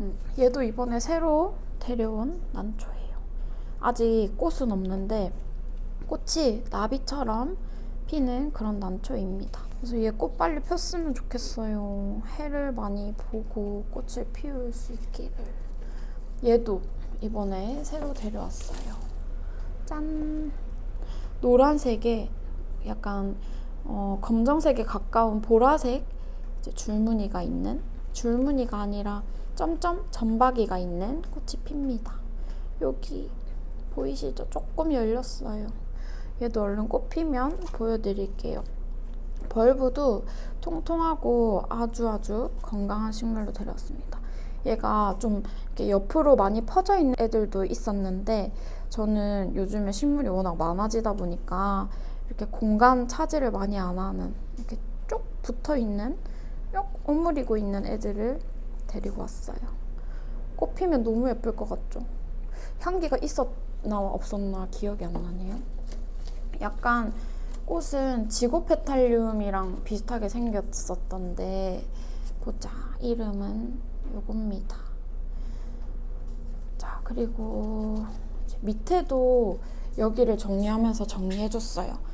음, 얘도 이번에 새로 데려온 난초예요. 아직 꽃은 없는데 꽃이 나비처럼 피는 그런 난초입니다. 그래서 얘 꽃 빨리 폈으면 좋겠어요. 해를 많이 보고 꽃을 피울 수 있기를. 얘도 이번에 새로 데려왔어요. 짠! 노란색에 약간 어, 검정색에 가까운 보라색 이제 줄무늬가 있는 줄무늬가 아니라 점점 점박이가 있는 꽃이 핍니다. 여기 보이시죠? 조금 열렸어요. 얘도 얼른 꽃 피면 보여드릴게요. 벌브도 통통하고 아주 아주 건강한 식물로 데려왔습니다. 얘가 좀 이렇게 옆으로 많이 퍼져 있는 애들도 있었는데 저는 요즘에 식물이 워낙 많아지다 보니까 이렇게 공간 차지를 많이 안 하는 이렇게 쭉 붙어 있는 쭉 오므리고 있는 애들을 데리고 왔어요. 꽃 피면 너무 예쁠 것 같죠? 향기가 있었나 없었나 기억이 안 나네요. 약간 꽃은 지고페탈륨이랑 비슷하게 생겼었던데 보자 이름은 요겁니다. 자 그리고 밑에도 여기를 정리하면서 정리해줬어요.